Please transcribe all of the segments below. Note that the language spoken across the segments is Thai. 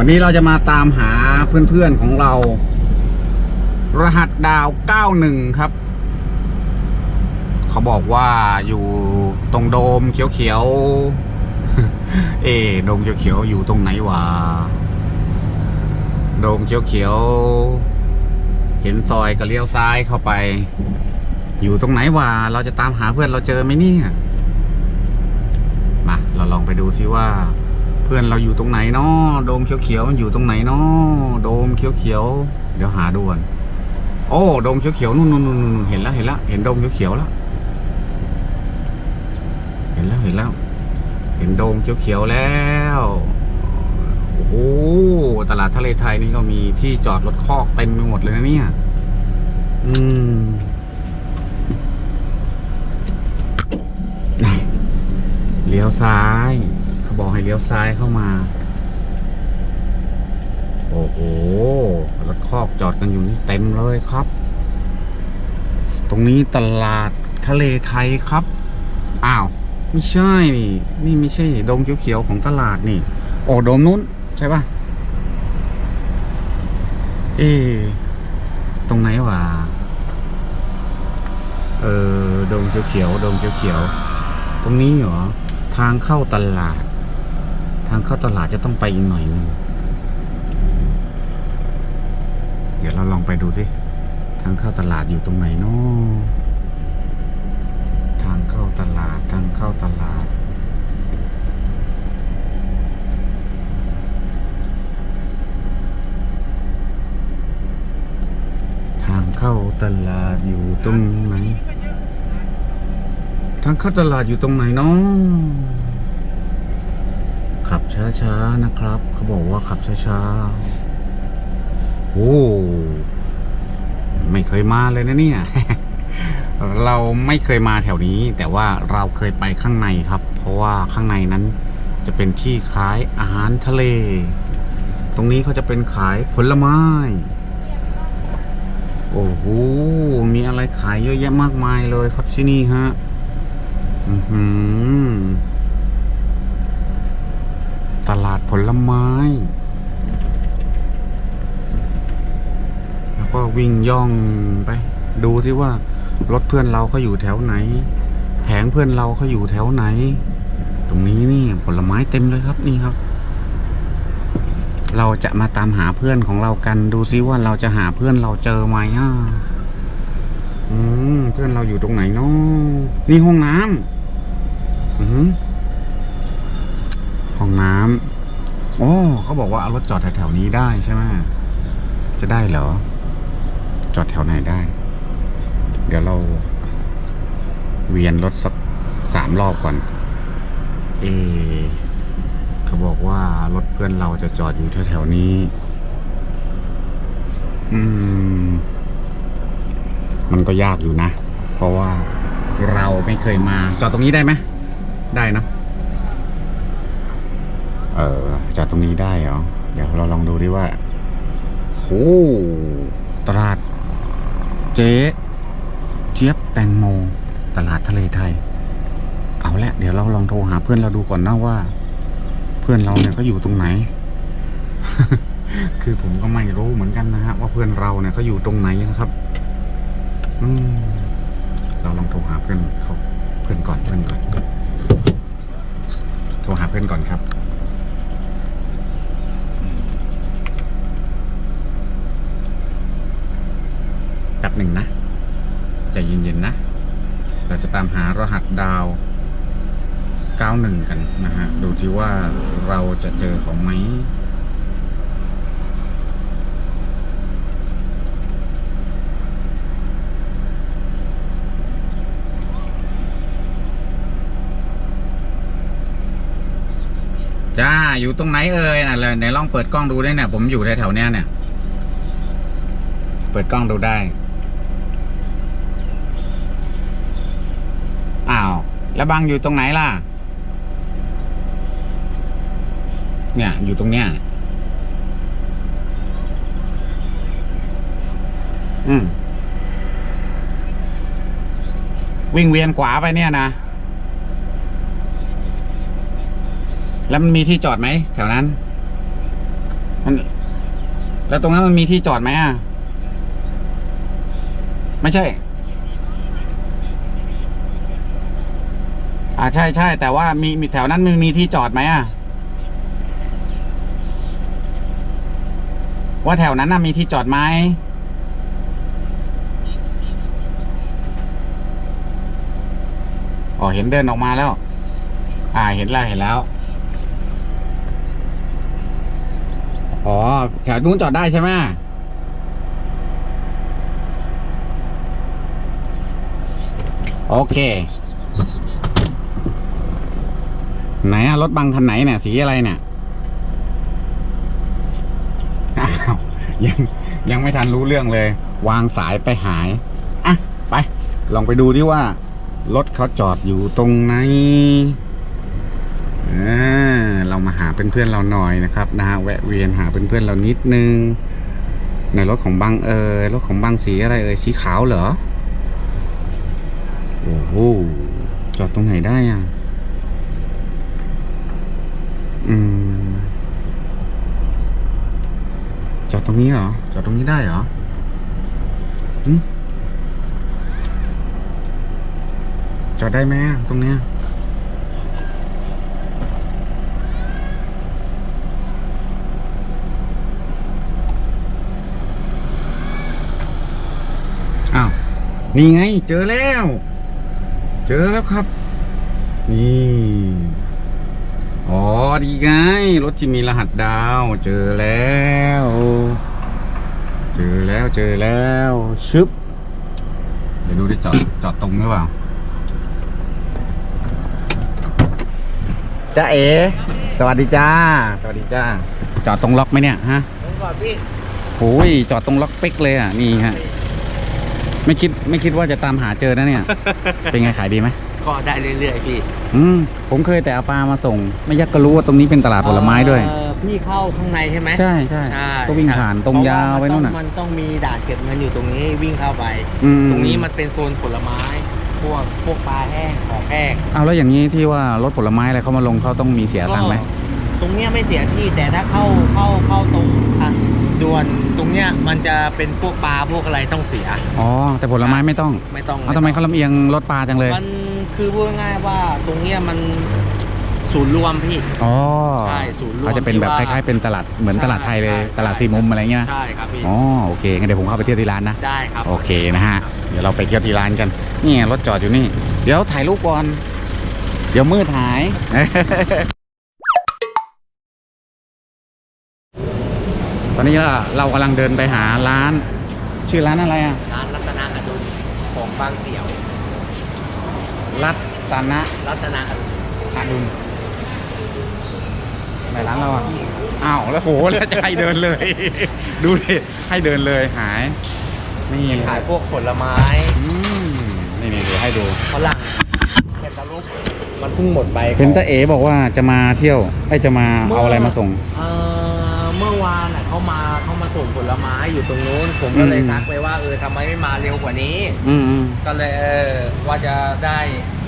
วันนี้เราจะมาตามหาเพื่อนๆของเรา รหัสดาว 91 ครับ เขาบอกว่าอยู่ตรงโดมเขียวๆ เอโดมเขียวๆ อยู่ตรงไหนวะ โดมเขียวๆ เห็นซอยก็เลี้ยวซ้ายเข้าไป อยู่ตรงไหนวะ เราจะตามหาเพื่อนเราเจอไหมเนี่ย มา เราลองไปดูซิว่า เพื่อนเราอยู่ตรงไหนเนาะโดมเขียวๆมันอยู่ตรงไหนเนาะโดมเขียวๆเดี๋ยวหาดูก่อนโอ้โดมเขียวๆนู่นนู่นนู่นเห็นแล้วเห็นแล้วเห็นโดมเขียวๆแล้วเห็นแล้วเห็นแล้ว เห็นโดมเขียวๆแล้วโอ้โหตลาดทะเลไทยนี่ก็มีที่จอดรถคอกเต็มไปหมดเลยนะเนี่ย อืมเลี้ยวซ้าย บอกให้เลี้ยวซ้ายเข้ามา โอ้โหรถคอกจอดกันอยู่นี่เต็มเลยครับ ตรงนี้ตลาดทะเลไทยครับ อ้าว ไม่ใช่นี่นี่ไม่ใช่โดมเขียวๆของตลาดนี่โอ้โดมนู้นใช่ปะเอ๊ะตรงไหนวะเออโดมเขียวๆโดมเขียวๆตรงนี้เหรอ ทางเข้าตลาด ทางเข้าตลาดจะต้องไปอีกหน่อยหนึงเดี๋ยวเราลองไปดูสิทางเข้าตลาดอยู่ตรงไหนเนาะทางเข้าตลาดทางเข้าตลาด ทางเข้าตลาดอยู่ตรงไหน ทางเข้าตลาดอยู่ตรงไหนเนาะ ช้าๆนะครับ เขาบอกว่าขับช้าๆโอ้ไม่เคยมาเลยนะเนี่ย เราไม่เคยมาแถวนี้ แต่ว่าเราเคยไปข้างในครับ เพราะว่าข้างในนั้นจะเป็นที่ขายอาหารทะเล ตรงนี้เขาจะเป็นขายผลไม้ โอ้โห มีอะไรขายเยอะแยะมากมายเลยครับที่นี่ฮะ อือหือ ตลาดผลไม้ แล้วก็วิ่งย่องไป ดูที่ว่ารถเพื่อนเราเขาอยู่แถวไหน แผงเพื่อนเราเขาอยู่แถวไหน ตรงนี้นี่ผลไม้เต็มเลยครับนี่ครับ เราจะมาตามหาเพื่อนของเรากัน ดูซิว่าเราจะหาเพื่อนเราเจอไหมอะอืมเพื่อนเราอยู่ตรงไหนเนาะนี่ห้องน้ำอือหือห้อง น้ำโอ้เขาบอกว่าเอารถจอดแถวๆนี้ได้ใช่ไหมจะได้เหรอ จอดแถวไหนได้ เดี๋ยวเรา เวียนรถสักสามรอบก่อน เอเขาบอกว่ารถเพื่อนเราจะจอดอยู่แถวๆนี้ อืม มันก็ยากอยู่นะ เพราะว่าเราไม่เคยมา จอดตรงนี้ได้ไหมได้เนอะ เออจอดตรงนี้ได้เหรอ เดี๋ยวเราลองดูดิว่า โอ้ตลาด เจ๊เจี๊ยบแตงโม ตลาดทะเลไทย เอาละเดี๋ยวเราลองโทรหาเพื่อนเราดูก่อนนะว่า เพื่อนเราเนี่ยเขาอยู่ตรงไหน คือผมก็ไม่รู้เหมือนกันนะฮะว่าเพื่อนเราเนี่ยเขาอยู่ตรงไหนนะครับ อืมเราลองโทรหาเพื่อนเขาเพื่อนก่อนเพื่อนก่อนโทรหาเพื่อนก่อนครับ แป๊บหนึ่งนะใจเย็นๆนะ เราจะตามหารหัสดาว 91 กันนะฮะ ดูที่ว่าเราจะเจอเขาไหมจ้า อยู่ตรงไหนเอ่ยนะเลยไหนลองเปิดกล้องดูได้เนี่ย ผมอยู่แถวๆเนี้ยเนี่ย เปิดกล้องดูได้ แล้วบังอยู่ตรงไหนล่ะ เนี่ยอยู่ตรงเนี้ย อืม วิ่งเวียนขวาไปเนี่ยนะ แล้วมันมีที่จอดไหมแถวนั้น มัน แล้วตรงนั้นมันมีที่จอดไหมอะ ไม่ใช่ อ่าใช่ใช่แต่ว่ามีมีแถวนั้นมันมีที่จอดไหมอะว่าแถวนั้นน่ะมีที่จอดไหมอ๋อเห็นเดินออกมาแล้ว อ่าเห็นแล้วเห็นแล้ว อ๋อแถวนู้นจอดได้ใช่ไหมโอเค ไหนอะรถบังคันไหนเนี่ยสีอะไรเนี่ยอ้าวยังยังไม่ทันรู้เรื่องเลย วางสายไปหายอะไป ลองไปดูดิว่า รถเขาจอดอยู่ตรงไหนเรามาหาเพื่อนๆเราหน่อยนะครับนะฮะแวะเวียนหาเพื่อนๆเรานิดนึง ในรถของบังเอยรถของบังสีอะไรเอ่ยสีขาวเหรอโอ้โหจอดตรงไหนได้อะ จอดตรงนี้เหรอ จอดตรงนี้ได้เหรอจอดได้ไหมตรงเนี้ยอ้าว นี่ไง เจอแล้ว เจอแล้วครับ นี่ อ๋อดีไงรถที่มีรหัสดาว เจอแล้ว เจอแล้วเจอแล้วชึบเดี๋ยวดูได้จอดจอดตรงหรือเปล่าจ้าเอ๋สวัสดีจ้า สวัสดีจ้า จอดตรงล็อกไหมเนี่ยฮะผมก่อนพี่โอ้ยจอดตรงล็อกเป๊กเลยอะนี่ฮะ ไม่คิดไม่คิดว่าจะตามหาเจอนะเนี่ย เป็นไงขายดีไหม ก็ได้เรื่อยๆพี่อืมผมเคยแต่เอาปลามาส่ง ไม่ยักก็รู้ว่าตรงนี้เป็นตลาดผลไม้ด้วย เอ่อพี่เข้าข้างในใช่ไหมใช่ใช่ใช่ก็วิ่งผ่านตรงยาวไปนู่นน่ะน่ะมันต้องมีด่านเก็บเงินอยู่ตรงนี้วิ่งเข้าไป อืมตรงนี้มันเป็นโซนผลไม้ พวกพวกปลาแห้งของแห้งเอาแล้วอย่างนี้ที่ว่ารถผลไม้อะไรเขามาลงเขาต้องมีเสียตังค์ไหม ตรงเนี้ยไม่เสียพี่แต่ถ้าเข้าเข้าเข้าตรงทางด่วนตรงเนี้ยมันจะเป็นพวกปลาพวกอะไรต้องเสีย อ๋อ แต่ผลไม้ไม่ต้องไม่ต้องเอาทำไมเขาลำเอียงรถปลาจังเลย มัน คือพูดง่ายๆว่าตรงเนี้ยมันศูนย์รวมพี่ อ๋อใช่ศูนย์รวมเขาจะเป็นแบบคที่ว่าล้ายๆเป็นตลาดเหมือนตลาดไทยเลยใช่ตลาดสี่มุมอะไรเงี้ยนะใช่ครับพี่ อ๋อโอเคงั้นเดี๋ยวผมเข้าไปเที่ยวที่ร้านนะ ได้ครับ โอเคนะฮะ เดี๋ยวเราไปเที่ยวที่ร้านกัน นี่ไงรถจอดอยู่นี่ เดี๋ยวถ่ายรูปก่อน เดี๋ยวมืดหาย ตอนนี้เราเรากำลังเดินไปหาร้าน ชื่อร้านอะไรอะ ร้านรัตนาอดุลของบางเสียว รัตนะรัตนาอดุลอดุลไหนร้านเราอะ อ้าวแล้วโหแล้วจะให้เดินเลย ดูดิให้เดินเลยหาย นี่ขายพวกผลไม้อืมนี่นี่เดี๋ยวให้ดูฝรั่งแคนตาลูปมันเพิ่งหมดไปเห็นตาเอ๋บอกว่าจะมาเที่ยวไอ้ยจะมาเอาอะไรมาส่ง เอ่อเมื่อวานน่ะเขามาเขามาส่งผลไม้อยู่ตรงนู้น ผมก็เลยอืม ทักไปว่าเออทำไมไม่มาเร็วกว่านี้ อืมอืมก็เลยเออว่าจะได้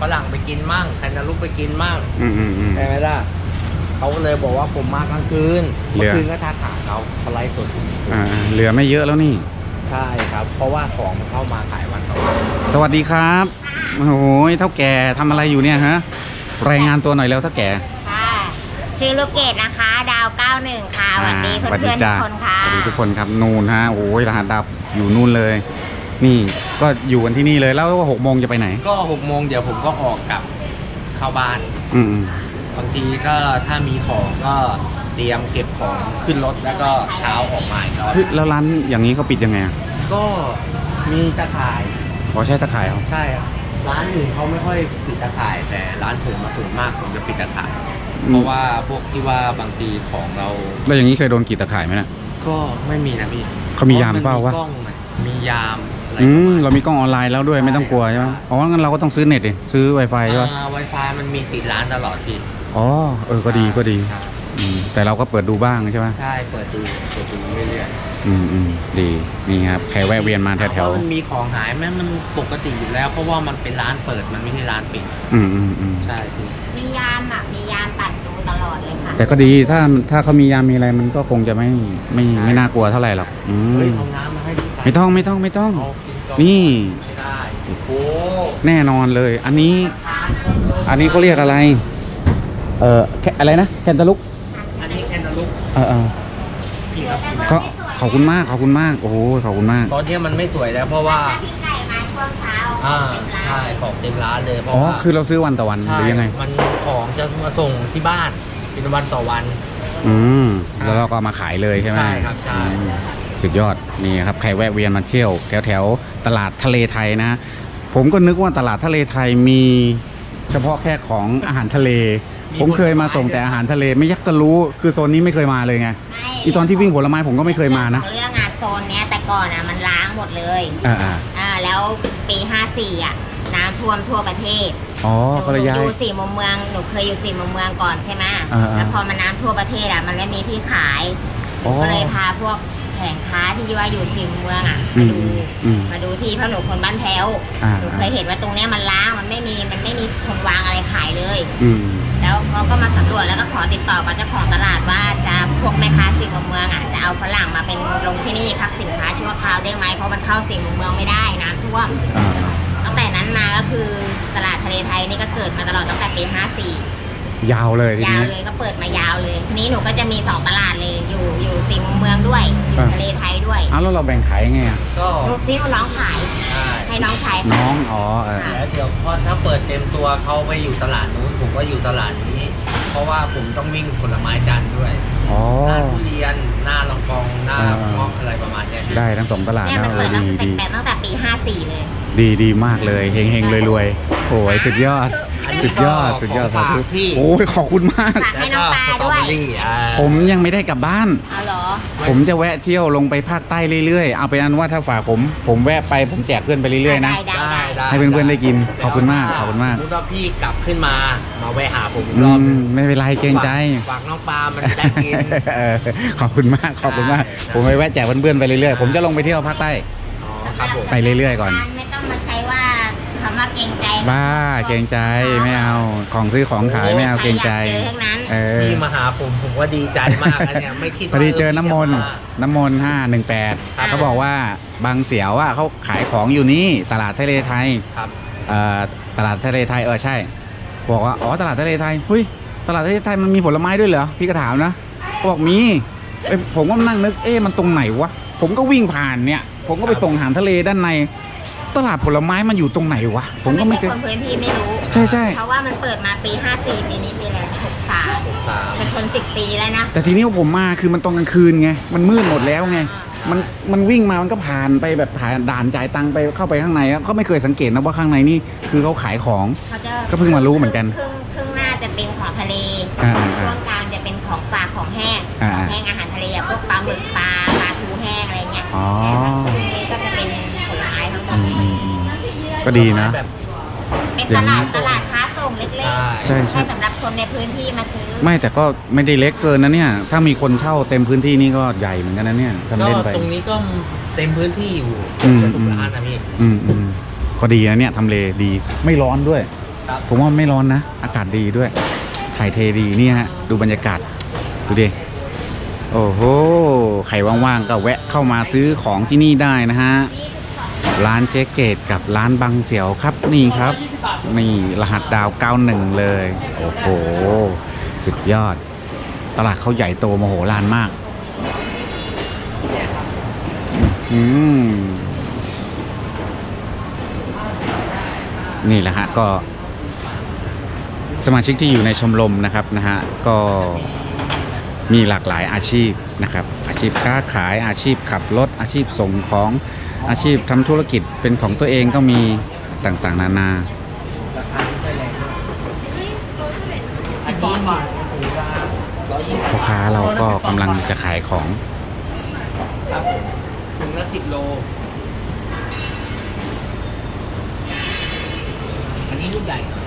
ฝรั่งไปกินมั่งแคนตาลูปไปกินมั่งอืมอืมอืม ใช่ไหมล่ะเขาก็เลยบอกว่าผมมากลางคืนเหลืเมื่ออคืนก็ทักหาเขาเขาไลฟ์สดอ่าเหลือไม่เยอะแล้วนี่ ใช่ครับ เพราะว่าของมันเข้ามาขายวันต่อวันสวัสดีครับ โอ้โหเท่าแก่ทำอะไรอยู่เนี่ยฮะ รายงานตัวหน่อยแล้วเท่าแก่ค่ะ ชื่อลูกเกดนะคะ ดาว 91 ค่ะสวัสดีอ่าเพื่อนๆทุจ้ากคนค่ะสวัสดีทุกคนครับนู่นฮะโอ้ยรหัสดับอยู่นู่นเลย นี่ก็อยู่กันที่นี่เลยแล้วว่าหกโมงจะไปไหน ก็หกโมงเดี๋ยวผมก็ออกกลับเข้าบ้านอืมอืมบางทีก็ถ้ามีของก็เตรียมเก็บของขึ้นรถแล้วก็เช้าออกมาอีกรอบเฮ้ยแล้วร้านอย่างนี้เขาปิดยังไงอะก็มีตะข่ายขอใช้ตะข่ายเอาใช่ครับร้านอื่นเขาไม่ค่อยปิดตะข่าย แต่ร้านผมมาส่วนมากผมจะปิดตะข่าย เพราะว่าพวกที่ว่าบางทีของเราแล้วอย่างนี้เคยโดนกรีดตะข่ายไหมน่ะก็ไม่มีนะพี่เขามียามเฝ้าวะ พระนมีกล้องน่ะมียามอะไรอืประมมาณเรามีกล้องออนไลน์แล้วด้วยไม่ต้องกลัวใช่ไหมอ๋อ งั้นเราก็ต้องซื้อเน็ตดิซื้อ Wi-Fi ใช่ปะอ่า Wi-Fi มันมีติดร้านตลอดพี่อ๋อ เออ ก็ดี ก็ดีใช่อืมแต่เราก็เปิดดูบ้างใช่ไหมใช่เปิดดูเปิดดูเรื่อยๆอืมอืมดี นี่ครับ ใครแวะเวียนมาแถวถามว่ามันมีของหายไหมมันปกติอยู่แล้ว เพราะว่ามันเป็นร้านเปิดมันไม่ใช่ร้านปิด ๆอืมอืมอืมใช่พี่มียามอะมี แต่ก็ดีถ้าถ้าเขามียามีอะไรมันก็คงจะไม่ไม่ไม่น่ากลัวเท่าไหร่หรอกอืเฮ้ยมเอาน้ำมาให้พี่ใส่ไม่ต้องไม่ต้องไม่ต้อง เอากินก่อนนี่ ไม่ได้โอ้แน่นอนเลย อันนี้ อันนี้เขาเรียกอะไร เอ่อแค่อะไรนะแคนตาลุกอันนี้แคนตาลูปเออเออพี่ครับก็ขอบคุณมากขอบคุณมาก โอ้โหขอบคุณมาก ตอนนี้มันไม่สวยแล้วเพราะว่า ถ้าพี่ไก่มาช่วงเช้าอ่าเต็มร้านใช่ของเต็มร้านเลยเพราะอ๋อว่าคือเราซื้อวันต่อวันหใช่รือยังไง มันของจะมาส่งที่บ้าน เป็นวันต่อวัน อืมแล้วเราก็เอามาขายเลยใช่ไหมใช่ครับใช่ อืมสุดยอดนี่ครับใครแวะเวียนมาเที่ยวแถวแถวตลาดทะเลไทยนะ ผมก็นึกว่าตลาดทะเลไทยมีเฉพาะแค่ของอาหารทะเลผมเคยมาส่งแต่อาหารทะเลไม่ยักจะรู้คือโซนนี้ไม่เคยมาเลยไงไม่อีตอนที่วิ่งผลไม้ผมก็ไม่เคยมานะเรื่องอะโซนเนี้ยแต่ก่อนอะมันล้างหมดเลยอ่าอ่า อ่าแล้วปี 54อะน้ำท่วมทั่วประเทศ อ๋อหนูก็เลยย้ายอยู่สี่มุมเมืองหนูเคยอยู่สี่มุมเมืองก่อนใช่ไหมอ่าๆ แล้วพอมาน้ำทั่วประเทศอะมันไม่มีที่ขายอ๋อ ก็เลยพาพวกแผงค้าที่ว่าอยู่สี่มุมเมืองอะอืมามดูอืมมาดูที่เพราะหนูคนบ้านแถวอ่า หนูเคยเห็นว่าตรงเนี้ยมันล้างมันไม่มีมันไม่มีคนวางอะไรขายเลย อืม แล้วเขาก็มาสำรวจแล้วก็ขอติดต่อกับเจ้าของตลาดว่าจะพวกแม่ค้าสี่มุมเมืองอะจะเอาฝรั่งมาเป็นลงที่นี่พักสินค้าชั่วคราวได้ไหมเพราะมันเข้าสี่มุมเมืองไม่ได้น้ำท่วม อ่า ตั้งแต่นั้นมาก็คือตลาดทะเลไทยนี่ก็เกิดมาตลอดตั้งแต่ปี54ยาวเลยทียาวนี้ เลยก็เปิดมายาวเลยทีนี้หนูก็จะมี2ตลาดเลยอยู่อยู่สี่มุมเมืองด้วยอยู่อ่า ทะเลไทยด้วยอ้าวแล้วเราแบ่งขายยังไงอะก็หนูที่หนูน้องขายใช่ให้น้องชายน้องอ๋อเออ แล้วเดี๋ยวพอถ้าเปิดเต็มตัวเขาไปอยู่ตลาดนู้นผมก็อยู่ตลาดนี้ เพราะว่าผมต้องวิ่งผลไม้จันทร์ด้วยอ๋อ หน้าทุ ได้ทั้งสองตลาดเนี่ยนะมันเอเปิอดตั้งดีแต่ดีแต่ตั้งแต่ปี 54 เลย ดีดีมากเลยเฮงเฮงรวยรวยโอ้ยสุดยอด สุดยอดสุดยอดขงฝากพี่โอ้ยขอบคุณมาก ฝากให้น้องปลาแล้วก็สตรอด้วเบอยรี่อ่าผมยังไม่ได้กลับบ้าน เอาเหรอ ผมจะแวะเที่ยวลงไปภาคใต้เรื่อยๆ เอาเป็นอันว่าถ้าฝากผม ผมแวะไปผมแจกเพื่อนไปเรื่อยๆนะ ได้ได้ได้ให้เพื่อนๆได้กิน ขอบคุณมาก ขอบคุณมากสมมติว่าพี่กลับขึ้นมา มาแวะหาผมอีกอืรอบมหนึ่งไม่เป็นไรเกรงใจฝากน้องปลามันได้กิน เออขอบคุณมาก ขอบคุณมากได้ผมไปแวะแจกเพื่อนๆไปเรื่อยๆ ผมจะลงไปเที่ยวภาคใต้อ๋อครับผม ไปเรื่อยๆก่อนไม่ต้องมาใช้ว่า คำว่าเกรงใจบ้าเกรงใจไม่เอาของซื้อของขายไม่เอาเกรงใจใครอยากเจอทั้งนั้นเออพี่มาหาผมผมว่าดีใจมากนะเนี่ยไม่คิดพว่าอดีเจอน้ำมนต์พี่จะา น้ำมนต์ห้าหนึ่งแปดครับ เขาบอกว่าบางเสียวอะเขาขายของอยู่นี่ตลาดทะเลไทยครับเอ่อตลาดทะเลไทยเออใช่ บอกว่าอ๋อตลาดทะเลไทยเฮ้ยตลาดทะเลไทยมันมีผลไม้ด้วยเหรอพี่ก็ถามนะเขาบอกมีเอ้ยผมก็นั่งนึกเอ๊ะมันตรงไหนวะผมก็วิ่งผ่านเนี่ย ผมก็ไปส่งอาหารทะเลด้านใน ตลาดผลไม้มันอยู่ตรงไหนวะ ผมก็ไม่เคย คนพื้นที่ไม่รู้ใช่ใช่ เพราะว่ามันเปิดมาปี 54ปีนี้ปีอะไร63สามจะชน 10 ปีแล้วนะ แต่ทีนี้ผมมาคือมันตอนกลางคืนไง มันมืดหมดแล้วไง มันมันวิ่งมามันก็ผ่านไปแบบผ่านด่านจ่ายตังค์ไปเข้าไปข้างในอะเขาไม่เคยสังเกตนะว่าข้างในนี่คือเขาขายของ เขาจะก็เพิ่งมารู้เหมือนกัน ครึ่งครึ่งหน้าจะเป็นของทะเล อ่าๆช่วงกลางจะเป็นของฝากของแห้ง อ่าๆของแห้งอาหารทะเลอะพวกปลาหมึกปลาปลาทูแห้งอะไรเงี้ยอ๋อ แต่ ก็ดีนะ แบบ เป็นตลาดตลาดค้าส่งเล็กใช่ๆใช่ใช่ สำหรับคนในพื้นที่มาซื้อไม่แต่ก็ไม่ได้เล็กเกินนะเนี่ย ถ้ามีคนเช่าเต็มพื้นที่นี่ก็ใหญ่เหมือนกันนะเนี่ยทำก็เล่นไป ตรงนี้ก็เต็มพื้นที่อยู่อืม ทุกร้านนะพี่ อืมอืมก็ดีนะเนี่ยทำเลดีไม่ร้อนด้วย ครับ ผมว่าไม่ร้อนนะ อากาศดีด้วย ถ่ายเทดีเนี่ยฮะ ดูบรรยากาศ ดูดิ โอ้โห ใครว่างๆ ก็แวะเข้ามาซื้อของที่นี่ได้นะฮะ ร้านเจ๊เกตกับร้านบังเสียวครับนี่ครับ นี่รหัสดาว 91 เลย โอ้โห สุดยอด ตลาดเขาใหญ่โตมโหฬารมากอืมนี่แหละฮะก็ สมาชิกที่อยู่ในชมรมนะครับนะฮะก็มีหลากหลายอาชีพนะครับ อาชีพค้าขายอาชีพขับรถอาชีพส่งของ อาชีพทำธุรกิจเป็นของตัวเองก็มีต่างๆ นานาอันนี้ถือว่าร้อยยี่สิบพ่อค้าเราก็กำลังจะขายของ ครับผมถุงละสิบโล อันนี้ลูกใหญ่หน่อย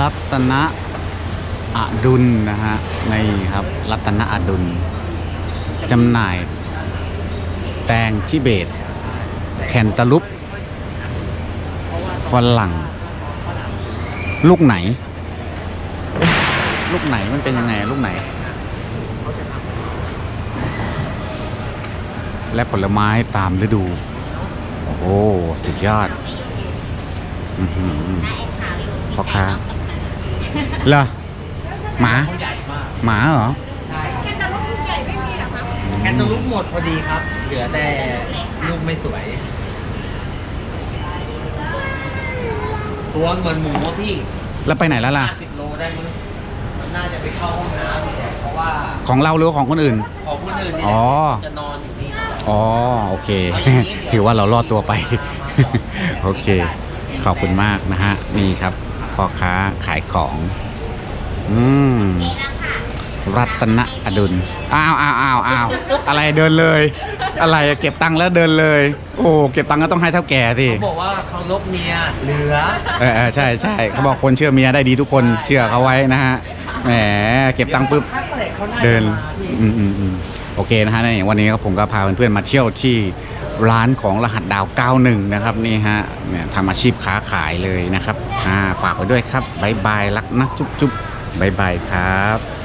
รัตนะ อดุลนะฮะนี่ครับรัตนอดุลจำหน่าย แตงทิเบต แคนตาลุปฝรั่ง ลูกไหน ลูกไหนมันเป็นยังไงลูกไหน และผลไม้ตามฤดู โอ้โหสุดยอดอพ่อค้าเหรอ หมาเขาใหญ่มาก หมาเหรอ ใช่แคนตาลูปลูกใหญ่ไม่มีหรอคะแคนตาลูปหมดพอดีครับ เหลือแต่ลูกไม่สวย ตัวเหมือนหมูอะพี่แล้วไปไหนแล้วล่ะ 50โลได้มั้งมันน่าจะไปเข้าห้องน้ำนี่แหละเพราะว่าของเราหรือของคนอื่น ของคนอื่นเนี่ยอ๋อจะนอนอยู่นี่ตลอดอ๋อโอเค ถือว่าเรารอดตัวไป โอเค ขอบคุณมากนะฮะ นี่ครับพ่อค้าขายของ อืมนี่นะคะรัตนอดุลอ้าวอ้าวอ้าวอ้าวอะไรเดินเลย อะไรอะเก็บตังค์แล้วเดินเลย โอ้เก็บตังค์ก็ต้องให้เท่าแก่สิเขาบอกว่าเขาลบเมียเหลือเออเออใช่ใช่เขาบอกคนเชื่อเมียได้ดีทุกคนเชื่อเขาไว้นะฮะแหมเก็บตังค์ปุ๊บถ้าเกิดเขาน่าจะเดินมาพี่อืมอืมอืมโอเคนะฮะนี่วันนี้ก็ผมก็พาเพื่อนๆมาเที่ยวที่ร้านของรหัสดาว 91 นะครับนี่ฮะเนี่ยทำอาชีพค้าขายเลยนะครับอ่าฝากไว้ด้วยครับบายบายรักนะจุ๊บจุ๊บ บ๊ายบายครับ